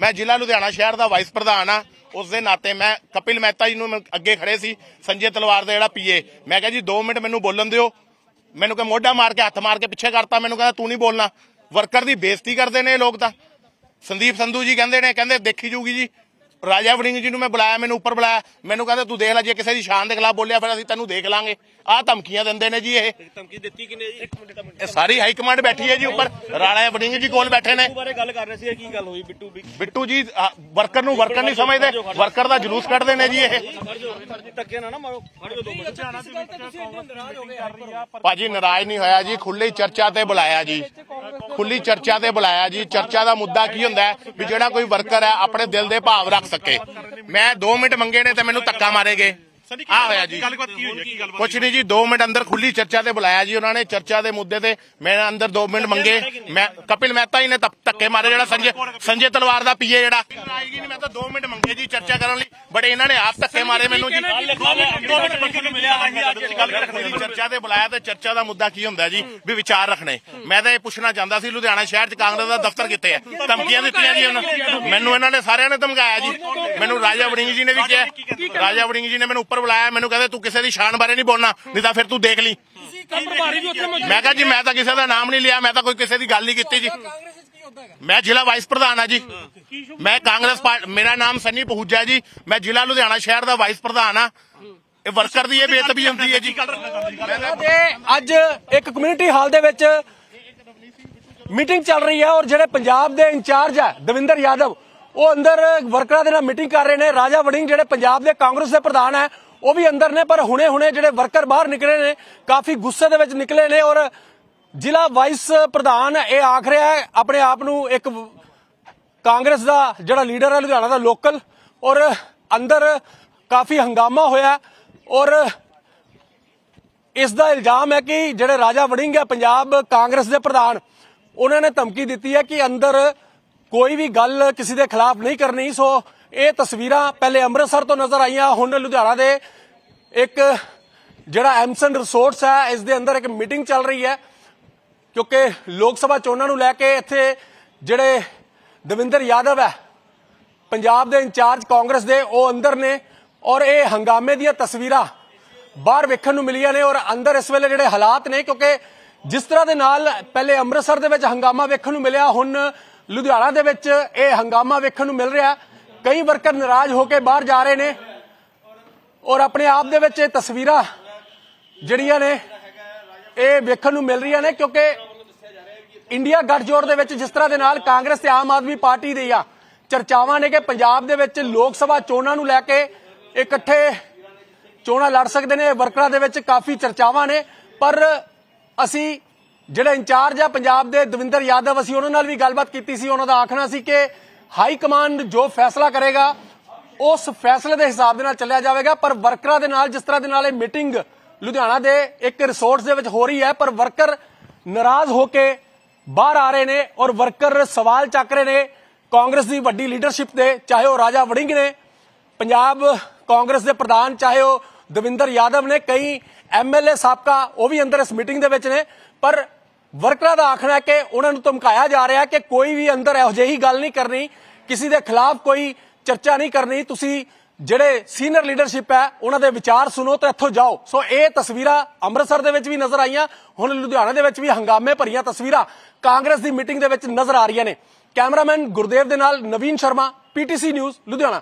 ਮੈਂ ਜ਼ਿਲ੍ਹਾ ਲੁਧਿਆਣਾ ਸ਼ਹਿਰ ਦਾ ਵਾਈਸ ਪ੍ਰਧਾਨ ਆ ਉਸ ਦੇ ਨਾਤੇ ਮੈਂ ਕਪਿਲ ਮਹਿਤਾ ਜੀ ਨੂੰ ਅੱਗੇ ਖੜੇ ਸੀ, ਸੰਜੇ ਤਲਵਾਰ ਦਾ ਜਿਹੜਾ ਪੀਏ ਮੈਂ ਕਿਹਾ ਜੀ 2 ਮਿੰਟ ਮੈਨੂੰ ਬੋਲਣ ਦਿਓ। ਮੈਨੂੰ ਕਿ ਮੋਢਾ ਮਾਰ ਕੇ, ਹੱਥ ਮਾਰ ਕੇ ਪਿੱਛੇ ਕਰਤਾ। ਮੈਨੂੰ ਕਹਿੰਦਾ, ਤੂੰ ਨਹੀਂ ਬੋਲਣਾ। ਵਰਕਰ ਦੀ ਬੇਇੱਜ਼ਤੀ ਕਰਦੇ ਨੇ ਇਹ ਲੋਕ ਤਾਂ। ਸੰਦੀਪ ਸੰਧੂ ਜੀ ਕਹਿੰਦੇ ਨੇ, ਕਹਿੰਦੇ ਦੇਖੀ ਜੂਗੀ ਜੀ। ਰਾਜਾ ਵੜਿੰਗ ਜੀ ਨੂੰ ਮੈਂ ਬੁਲਾਇਆ, ਮੈਨੂੰ ਉੱਪਰ ਬੁਲਾਇਆ। ਮੈਨੂੰ ਕਹਿੰਦੇ, ਤੂੰ ਦੇਖ ਲੈ, ਜੇ ਕਿਸੇ ਦੀ ਸ਼ਾਨ ਦੇ ਖਿਲਾਫ ਬੋਲਿਆ, ਫਿਰ ਅਸੀਂ ਤੈਨੂੰ ਦੇਖ ਲਾਂਗੇ। ਆਹ ਧਮਕੀਆਂ ਦਿੰਦੇ ਨੇ ਜੀ ਇਹ। ਧਮਕੀ ਦਿੱਤੀ ਕਿਨੇ ਜੀ? ਇੱਕ ਮਿੰਟ ਦਾ ਮਿੰਟ। ਇਹ ਸਾਰੀ ਹਾਈ ਕਮਾਂਡ ਬੈਠੀ ਹੈ ਜੀ ਉੱਪਰ। ਰਾਣਾ ਵੜਿੰਗ ਜੀ ਕੋਲ ਬੈਠੇ ਨੇ। ਬਾਰੇ ਗੱਲ ਕਰ ਰਹੇ ਸੀ ਕੀ ਗੱਲ ਹੋਈ ਬਿੱਟੂ ਵੀ? ਬਿੱਟੂ ਜੀ ਵਰਕਰ ਨੂੰ ਵਰਕਰ ਨਹੀਂ ਸਮਝਦੇ। ਵਰਕਰ ਦਾ ਜਲੂਸ ਕੱਢਦੇ ਨੇ ਜੀ ਇਹ। ਧੱਕੇ ਨਾ ਨਾ ਮਾਰੋ ਭਾਜੀ ਨਾਰਾਜ਼ ਨਹੀਂ ਹੋਇਆ ਜੀ ਖੁੱਲੀ ਚਰਚਾ ਤੇ ਬੁਲਾਇਆ ਜੀ। ਖੁੱਲੀ ਚਰਚਾ ਤੇ ਬੁਲਾਇਆ ਜੀ। ਚਰਚਾ ਦਾ ਮੁੱਦਾ ਕੀ ਹੁੰਦਾ ਵੀ ਜਿਹੜਾ ਕੋਈ ਵਰਕਰ ਹੈ ਆਪਣੇ ਦਿਲ ਦੇ ਭਾਵ ਰੱਖ ਸਕੇ। ਮੈਂ 2 ਮਿੰਟ ਮੰਗੇ ਨੇ ਤੇ ਮੈਨੂੰ ਧੱਕਾ ਮਾਰੇਗੇ। ਆ ਹੋਇਆ ਜੀ। ਗੱਲਬਾਤ ਕੀ ਹੋਈ ਹੈ? ਕੀ ਗੱਲਬਾਤ ਕੁਛ ਨਹੀਂ ਜੀ 2 ਮਿੰਟ ਅੰਦਰ ਖੁੱਲੀ ਚਰਚਾ ਤੇ ਬੁਲਾਇਆ ਜੀ ਉਹਨਾਂ ਨੇ ਚਰਚਾ ਦੇ ਮੁੱਦੇ ਤੇ। ਮੈਂ ਅੰਦਰ 2 ਮਿੰਟ ਮੰਗੇ। ਮੈਂ ਕਪਿਲ ਮਹਿਤਾ ਜੀ ਨੇ ਧੱਕ- ਮਾਰੇ ਜਿਹੜਾ ਸੰਜੇ ਸੰਜੇ ਤਲਵਾਰ ਦਾ ਪੀਏ ਜਿਹੜਾ। ਨਾਰਾਜ਼ਗੀ ਨਹੀਂ ਮੈਂ ਤਾਂ 2 ਮਿੰਟ ਮੰਗੇ ਜੀ ਚਰਚਾ ਕਰਨ ਲਈ। ਬੜੇ ਇਹਨਾਂ ਨੇ ਆਪ ਧੱਕੇ ਮਾਰੇ ਮੈਨੂੰ ਜੀ। ਚਰਚਾ ਤੇ ਬੁਲਾਇਆ ਤੇ ਚਰਚਾ ਦਾ ਮੁੱਦਾ ਕੀ ਹੁੰਦਾ ਜੀ? ਵੀ ਵਿਚਾਰ ਰੱਖਣੇ। ਮੈਂ ਤਾਂ ਇਹ ਪੁੱਛਣਾ ਚਾਹੁੰਦਾ ਸੀ ਲੁਧਿਆਣਾ ਸ਼ਹਿਰ 'ਚ ਕਾਂਗਰਸ ਦਾ ਦਫ਼ਤਰ ਕਿੱਥੇ ਹੈ? ਧਮਕੀਆਂ ਦਿੱਤੀਆਂ ਜੀ ਉਹਨਾਂ ਮੈਨੂੰ ਇਹਨਾਂ ਨੇ ਸਾਰਿਆਂ ਨੇ ਧਮਕਾਇਆ ਜੀ। ਮੈਨੂੰ ਰਾਜਾ ਵੜਿੰਗ ਜੀ ਨੇ ਵੀ ਕਿਹਾ। ਰਾਜਾ ਵੜਿੰਗ ਜੀ ਨੇ ਮੈਨੂੰ ਉੱਪਰ ਬੁਲਾਇਆ ਮੈਨੂੰ ਕਹਿੰਦੇ ਤੂੰ ਕਿਸੇ ਦੀ ਸ਼ਾਨ ਬਾਰੇ ਨਹੀਂ ਬੋਲਣਾ ਨਹੀਂ ਤਾਂ ਫਿਰ ਤੂੰ ਦੇਖ ਲਈ। ਮੈਂ ਕਿਹਾ ਜੀ ਮੈਂ ਤਾਂ ਕਿਸੇ ਦਾ ਨਾਮ ਨਹੀਂ ਲਿਆ ਮੈਂ ਤਾਂ ਕੋਈ ਕਿਸੇ ਦੀ ਗੱਲ ਨਹੀਂ ਕੀਤੀ ਜੀ। ਮੈਂ ਜ਼ਿਲ੍ਹਾ ਵਾਈਸ ਪ੍ਰਧਾਨ ਆ ਜੀ। ਮੈਂ ਕਾਂਗਰਸ ਪਾਰਟੀ ਮੇਰਾ ਨਾਮ ਸੰਨੀ ਪਹੂਜਾ ਜੀ। ਮੈਂ ਜ਼ਿਲ੍ਹਾ ਲੁਧਿਆਣਾ ਸ਼ਹਿਰ ਦਾ ਵਾਈਸ ਪ੍ਰਧਾਨ ਆ ਇਹ ਵਰਕਰ ਦੀ ਇਹ ਬੇਤਬੀ ਹੁੰਦੀ ਹੈ ਜੀ। ਤੇ ਅੱਜ ਇੱਕ ਕਮਿਊਨਿਟੀ ਹਾਲ ਦੇ ਵਿੱਚ ਮੀਟਿੰਗ ਚੱਲ ਰਹੀ ਹੈ ਔਰ ਜਿਹੜੇ ਪੰਜਾਬ ਦੇ ਇੰਚਾਰਜ ਹੈ ਦਵਿੰਦਰ ਯਾਦਵ ਉਹ ਅੰਦਰ ਵਰਕਰਾਂ ਦੇ ਨਾਲ ਮੀਟਿੰਗ ਕਰ ਰਹੇ ਨੇ। ਰਾਜਾ ਵੜਿੰਗ ਜਿਹੜੇ ਪੰਜਾਬ ਦੇ ਕਾਂਗਰਸ ਦੇ ਪ੍ਰਧਾਨ ਹੈ ਉਹ ਵੀ ਅੰਦਰ ਨੇ ਪਰ ਹੁਣੇ-ਹੁਣੇ ਜਿਹੜੇ ਵਰਕਰ ਬਾਹਰ ਨਿਕਲੇ ਨੇ ਕਾਫੀ ਗੁੱਸੇ ਦੇ ਵਿੱਚ ਨਿਕਲੇ ਨੇ ਔਰ ਜ਼ਿਲ੍ਹਾ ਵਾਈਸ ਪ੍ਰਧਾਨ ਇਹ ਆਖ ਰਿਹਾ ਹੈ, ਆਪਣੇ ਆਪ ਨੂੰ ਇੱਕ ਕਾਂਗਰਸ ਦਾ ਜਿਹੜਾ ਲੀਡਰ ਹੈ, ਲੁਧਿਆਣਾ ਦਾ ਲੋਕਲ, ਔਰ ਅੰਦਰ ਕਾਫੀ ਹੰਗਾਮਾ ਹੋਇਆ ਔਰ ਇਸ ਦਾ ਇਲਜ਼ਾਮ ਹੈ ਕਿ ਜਿਹੜੇ ਰਾਜਾ ਵੜਿੰਗ ਹੈ, ਪੰਜਾਬ ਕਾਂਗਰਸ ਦੇ ਪ੍ਰਧਾਨ, ਉਹਨਾਂ ਨੇ ਧਮਕੀ ਦਿੱਤੀ ਹੈ ਕਿ ਅੰਦਰ ਕੋਈ ਵੀ ਗੱਲ ਕਿਸੇ ਦੇ ਖਿਲਾਫ ਨਹੀਂ ਕਰਨੀ। ਸੋ ਇਹ ਤਸਵੀਰਾਂ ਪਹਿਲੇ ਅੰਮ੍ਰਿਤਸਰ ਤੋਂ ਨਜ਼ਰ ਆਈਆਂ, ਹੁਣ ਲੁਧਿਆਣਾ ਦੇ ਇੱਕ ਜਿਹੜਾ ਐਮਸਨ ਰਿਸੋਰਟਸ ਹੈ, ਇਸ ਦੇ ਅੰਦਰ ਇੱਕ ਮੀਟਿੰਗ ਚੱਲ ਰਹੀ ਹੈ। ਕਿਉਂਕਿ ਲੋਕ ਸਭਾ ਚੋਣਾਂ ਨੂੰ ਲੈ ਕੇ ਇੱਥੇ ਜਿਹੜੇ ਦਵਿੰਦਰ ਯਾਦਵ ਹੈ, ਪੰਜਾਬ ਦੇ ਇੰਚਾਰਜ ਕਾਂਗਰਸ ਦੇ, ਉਹ ਅੰਦਰ ਨੇ ਔਰ ਇਹ ਹੰਗਾਮੇ ਦੀਆਂ ਤਸਵੀਰਾਂ ਬਾਹਰ ਵੇਖਣ ਨੂੰ ਮਿਲੀਆਂ ਨੇ ਔਰ ਅੰਦਰ ਇਸ ਵੇਲੇ ਜਿਹੜੇ ਹਾਲਾਤ ਨੇ, ਕਿਉਂਕਿ ਜਿਸ ਤਰ੍ਹਾਂ ਦੇ ਨਾਲ ਪਹਿਲੇ ਅੰਮ੍ਰਿਤਸਰ ਦੇ ਵਿੱਚ ਹੰਗਾਮਾ ਵੇਖਣ ਨੂੰ ਮਿਲਿਆ, ਹੁਣ ਲੁਧਿਆਣਾ ਦੇ ਵਿੱਚ ਇਹ ਹੰਗਾਮਾ ਵੇਖਣ ਨੂੰ ਮਿਲ ਰਿਹਾ। ਕਈ ਵਰਕਰ ਨਾਰਾਜ਼ ਹੋ ਕੇ ਬਾਹਰ ਜਾ ਰਹੇ ਨੇ ਔਰ ਆਪਣੇ ਆਪ ਦੇ ਵਿੱਚ ਇਹ ਤਸਵੀਰਾਂ ਜਿਹੜੀਆਂ ਨੇ ਇਹ ਵੇਖਣ ਨੂੰ ਮਿਲ ਰਹੀਆਂ ਨੇ ਕਿਉਂਕਿ ਇੰਡੀਆ ਗੱਠਜੋੜ ਦੇ ਵਿੱਚ ਜਿਸ ਤਰ੍ਹਾਂ ਦੇ ਨਾਲ ਕਾਂਗਰਸ ਤੇ ਆਮ ਆਦਮੀ ਪਾਰਟੀ ਦੀਆਂ ਚਰਚਾਵਾਂ ਨੇ ਕਿ ਪੰਜਾਬ ਦੇ ਵਿੱਚ ਲੋਕ ਸਭਾ ਚੋਣਾਂ ਨੂੰ ਲੈ ਕੇ ਇਕੱਠੇ ਚੋਣਾਂ ਲੜ ਸਕਦੇ ਨੇ, ਵਰਕਰਾਂ ਦੇ ਵਿੱਚ ਕਾਫੀ ਚਰਚਾਵਾਂ ਨੇ, ਪਰ ਅਸੀਂ ਜਿਹੜੇ ਇੰਚਾਰਜ ਆ ਪੰਜਾਬ ਦੇ ਦਵਿੰਦਰ ਯਾਦਵ, ਅਸੀਂ ਉਹਨਾਂ ਨਾਲ ਵੀ ਗੱਲਬਾਤ ਕੀਤੀ ਸੀ, ਉਹਨਾਂ ਦਾ ਆਖਣਾ ਸੀ ਕਿ ਹਾਈ ਕਮਾਂਡ ਜੋ ਫੈਸਲਾ ਕਰੇਗਾ, ਉਸ ਫੈਸਲੇ ਦੇ ਹਿਸਾਬ ਦੇ ਨਾਲ ਚੱਲਿਆ ਜਾਵੇਗਾ, ਪਰ ਵਰਕਰਾਂ ਦੇ ਨਾਲ ਜਿਸ ਤਰ੍ਹਾਂ ਦੇ ਨਾਲ ਇਹ ਮੀਟਿੰਗ ਲੁਧਿਆਣਾ ਦੇ ਇੱਕ ਰਿਸੋਰਟਸ ਦੇ ਵਿੱਚ ਹੋ ਰਹੀ ਹੈ, ਪਰ ਵਰਕਰ ਨਾਰਾਜ਼ ਹੋ ਕੇ ਬਾਹਰ ਆ ਰਹੇ ਨੇ ਔਰ ਵਰਕਰ ਸਵਾਲ ਚੱਕ ਰਹੇ ਨੇ। ਕਾਂਗਰਸ ਦੀ ਵੱਡੀ ਲੀਡਰਸ਼ਿਪ ਦੇ, ਚਾਹੇ ਉਹ ਰਾਜਾ ਵੜਿੰਗ ਨੇ, ਪੰਜਾਬ ਕਾਂਗਰਸ ਦੇ ਪ੍ਰਧਾਨ ਚਾਹੇ ਉਹ ਦਵਿੰਦਰ ਯਾਦਵ ਨੇ, ਕਈ ਐਮਐਲਏ ਸਾਬਕਾ ਉਹ ਵੀ ਅੰਦਰ ਇਸ ਮੀਟਿੰਗ ਦੇ ਵਿੱਚ ਨੇ। ਪਰ ਵਰਕਰਾਂ ਦਾ ਆਖਣਾ ਹੈ ਕਿ ਉਹਨਾਂ ਨੂੰ ਧਮਕਾਇਆ ਜਾ ਰਿਹਾ ਕਿ ਕੋਈ ਵੀ ਅੰਦਰ ਇਹੋ ਜਿਹੀ ਗੱਲ ਨਹੀਂ ਕਰਨੀ, ਕਿਸੇ ਦੇ ਖਿਲਾਫ ਕੋਈ ਚਰਚਾ ਨਹੀਂ ਕਰਨੀ। ਤੁਸੀਂ ਜਿਹੜੇ ਸੀਨੀਅਰ ਲੀਡਰਸ਼ਿਪ ਹੈ, ਉਹਨਾਂ ਦੇ ਵਿਚਾਰ ਸੁਣੋ ਤੇ ਇੱਥੋਂ ਜਾਓ। ਸੋ ਇਹ ਤਸਵੀਰਾਂ ਅੰਮ੍ਰਿਤਸਰ ਦੇ ਵਿੱਚ ਵੀ ਨਜ਼ਰ ਆਈਆਂ, ਹੁਣ ਲੁਧਿਆਣਾ ਦੇ ਵਿੱਚ ਵੀ ਹੰਗਾਮੇ ਭਰੀਆਂ ਤਸਵੀਰਾਂ ਕਾਂਗਰਸ ਦੀ ਮੀਟਿੰਗ ਦੇ ਵਿੱਚ ਨਜ਼ਰ ਆ ਰਹੀਆਂ ਨੇ। ਕੈਮਰਾਮੈਨ ਗੁਰਦੇਵ ਦੇ ਨਾਲ ਨਵੀਨ ਸ਼ਰਮਾ, ਪੀਟੀਸੀ ਨਿਊਜ਼, ਲੁਧਿਆਣਾ।